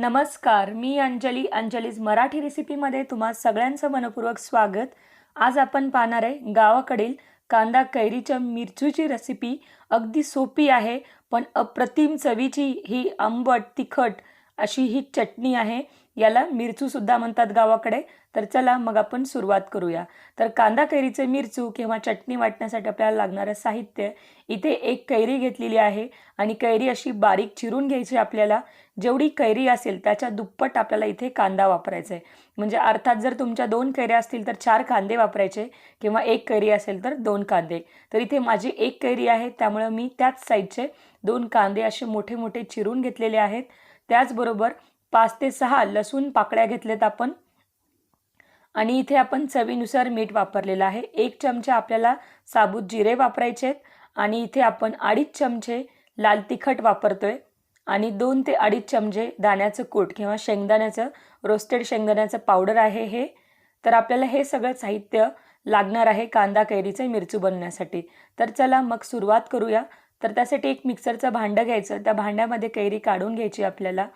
नमस्कार मी अंजली अंजलीज मराठी रेसिपीमध्ये तुम्हा सगळ्यांचं मनपूर्वक स्वागत. आज आपण पाहणार आहे गावाकडील कांदा कैरीच्या मिरचूची रेसिपी अगदी सोपी आहे पण अप्रतिम चवीची ही आंबट तिखट अशी ही चटणी आहे. याला मिरचूसुद्धा म्हणतात गावाकडे. तर चला मग आपण सुरुवात करूया. तर कांदा कैरीचं मिरचू किंवा चटणी वाटण्यासाठी आपल्याला लागणारं साहित्य इथे एक कैरी घेतलेली आहे आणि कैरी अशी बारीक चिरून घ्यायची आपल्याला. जेवढी कैरी असेल त्याच्या दुप्पट आपल्याला इथे कांदा वापरायचा आहे. म्हणजे अर्थात जर तुमच्या दोन कैऱ्या असतील तर चार कांदे वापरायचे किंवा एक कैरी असेल तर दोन कांदे. तर इथे माझी एक कैरी आहे त्यामुळं मी त्याच साईजचे दोन कांदे असे मोठे मोठे चिरून घेतलेले आहेत. त्याचबरोबर पाच ते सहा लसूण पाकळ्या घेतल्यात आपण. आणि इथे आपण चवीनुसार मीठ वापरलेलं आहे. एक चमचा आपल्याला साबूत जिरे वापरायचे आहेत आणि इथे आपण अडीच चमचे लाल तिखट वापरतोय. आणि दोन ते अडीच चमचे दाण्याचं कूट किंवा शेंगदाण्याचं रोस्टेड शेंगदाण्याचं पावडर आहे हे. तर आपल्याला हे सगळं साहित्य लागणार आहे कांदा कैरीचे मिरचू बनवण्यासाठी. तर चला मग सुरुवात करूया. तर त्यासाठी एक मिक्सरचं भांडं घ्यायचं. त्या भांड्यामध्ये कैरी काढून घ्यायची आपल्याला.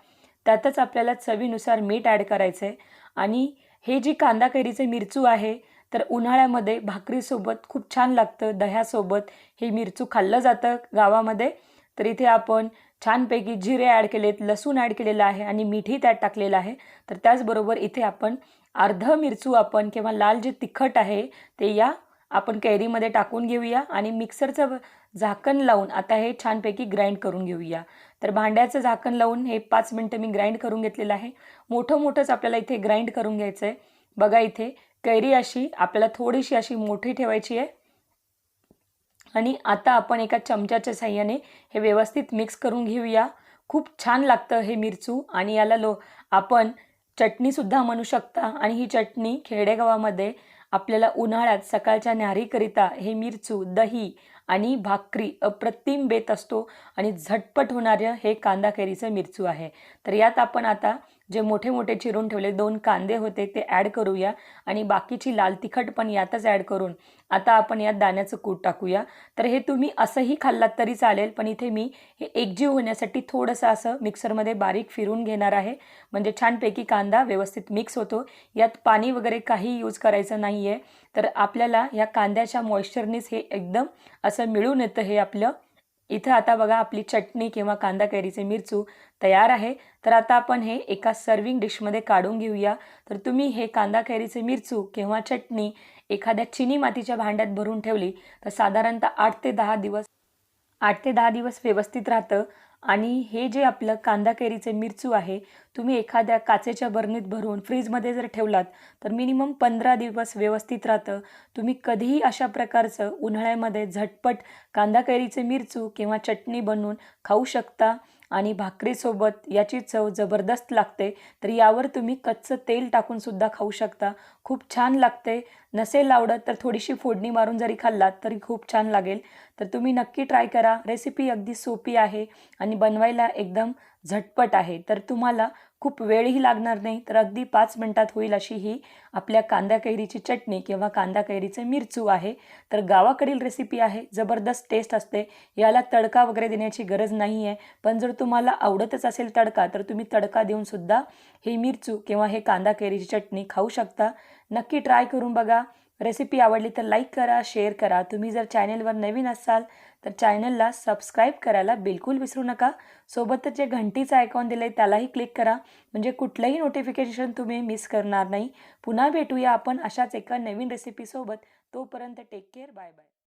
त्यातच आपल्याला चवीनुसार मीठ ॲड करायचं आहे आणि हे जी कांदा कैरीचे मिरचू आहे तर उन्हाळ्यामध्ये भाकरीसोबत खूप छान लागतं दह्यासोबत हे मिरचू खाल्लं जातं गावामध्ये. तर इथे आपण छानपैकी जिरे ॲड केलेत लसूण ॲड केलेलं आहे आणि मिठी त्यात टाकलेलं आहे. तर त्याचबरोबर इथे आपण अर्ध मिरचू आपण किंवा लाल जे तिखट आहे ते या आपण कैरीमध्ये टाकून घेऊया आणि मिक्सरचं झाकण लावून आता हे छानपैकी ग्राइंड करून घेऊया. तर भांड्याचं झाकण लावून हे पाच मिनटं मी ग्राइंड करून घेतलेलं आहे. मोठं मोठंच आपल्याला इथे ग्राइंड करून घ्यायचं आहे बघा इथे कैरी अशी आपल्याला थोडीशी अशी मोठी ठेवायची आहे. आणि आता आपण एका चमच्याच्या साह्याने हे व्यवस्थित मिक्स करून घेऊया. खूप छान लागतं हे मिरचू आणि याला लो आपण चटणीसुद्धा म्हणू शकता. आणि ही चटणी खेडेगावामध्ये आपल्याला उन्हाळ्यात सकाळच्या न्याहारीकरिता हे मिरचू दही आणि भाकरी अप्रतिम बेत असतो आणि झटपट होणारं हे कांदा कैरीचं मिरचू आहे. तर यात आपण आता जे मोठे मोठे चिरून ठेवले दोन कांदे होते ते ॲड करूया आणि बाकीची लाल तिखट पण यातच ॲड करून आता आपण यात दाण्याचं कूट टाकूया. तर हे तुम्ही असंही खाल्लात तरी चालेल पण इथे मी हे एकजीव होण्यासाठी थोडंसं असं मिक्सरमध्ये बारीक फिरून घेणार आहे. म्हणजे छानपैकी कांदा व्यवस्थित मिक्स होतो. यात पाणी वगैरे काही यूज करायचं नाही आहे तर आपल्याला या कांद्याच्या मॉइश्चरनीच हे एकदम असं मिळून येतं हे आपलं. इथं आता बघा आपली चटणी किंवा कांदा कैरीचे मिरचू तयार आहे. तर आता आपण हे एका सर्विंग डिशमध्ये काढून घेऊया. तर तुम्ही हे कांदा कैरीचे मिरचू किंवा चटणी एखाद्या चिनी मातीच्या भांड्यात भरून ठेवली तर साधारणतः आठ ते दहा दिवस आठ ते दहा दिवस व्यवस्थित राहतं. आणि हे जे आपलं कांदा कैरीचे मिरचू आहे तुम्ही एखाद्या काचेच्या बरणीत भरून फ्रीजमध्ये जर ठेवलात तर मिनिमम पंधरा दिवस व्यवस्थित राहतं. तुम्ही कधीही अशा प्रकारचं उन्हाळ्यामध्ये झटपट कांदा कैरीचे मिरचू किंवा चटणी बनवून खाऊ शकता आणि भाकरीसोबत याची चव जबरदस्त लागते तर यावर तुम्ही कच्चं तेल टाकूनसुद्धा खाऊ शकता. खूप छान लागते. नसेल आवडत तर थोडीशी फोडणी मारून जरी खाल्लात तरी खूप छान लागेल. तर तुम्ही नक्की ट्राय करा. रेसिपी अगदी सोपी आहे आणि बनवायला एकदम झटपट आहे. तर तुम्हाला खूप वेळही लागणार नाही तर अगदी पाच मिनटात होईल अशी ही आपल्या कांदा कैरीची चटणी किंवा कांदा कैरीचे मिरचू आहे. तर गावाकडील रेसिपी आहे. जबरदस्त टेस्ट असते. याला तडका वगैरे देण्याची गरज नाही आहे पण जर तुम्हाला आवडतच असेल तडका तर तुम्ही तडका देऊनसुद्धा हे मिरचू किंवा हे कांदा कैरीची चटणी खाऊ शकता. नक्की ट्राय करून बघा. रेसिपी आवडली तर लाईक करा शेअर करा. तुम्ही जर चॅनेलवर नवीन असाल तर चॅनलला सबस्क्राईब करायला बिलकुल विसरू नका. सोबतच जे घंटीचं आयकॉन दिलं आहे त्यालाही क्लिक करा. म्हणजे कुठलंही नोटिफिकेशन तुम्ही मिस करणार नाही. पुन्हा भेटूया आपण अशाच एका नवीन रेसिपीसोबत तोपर्यंत टेक केअर बाय बाय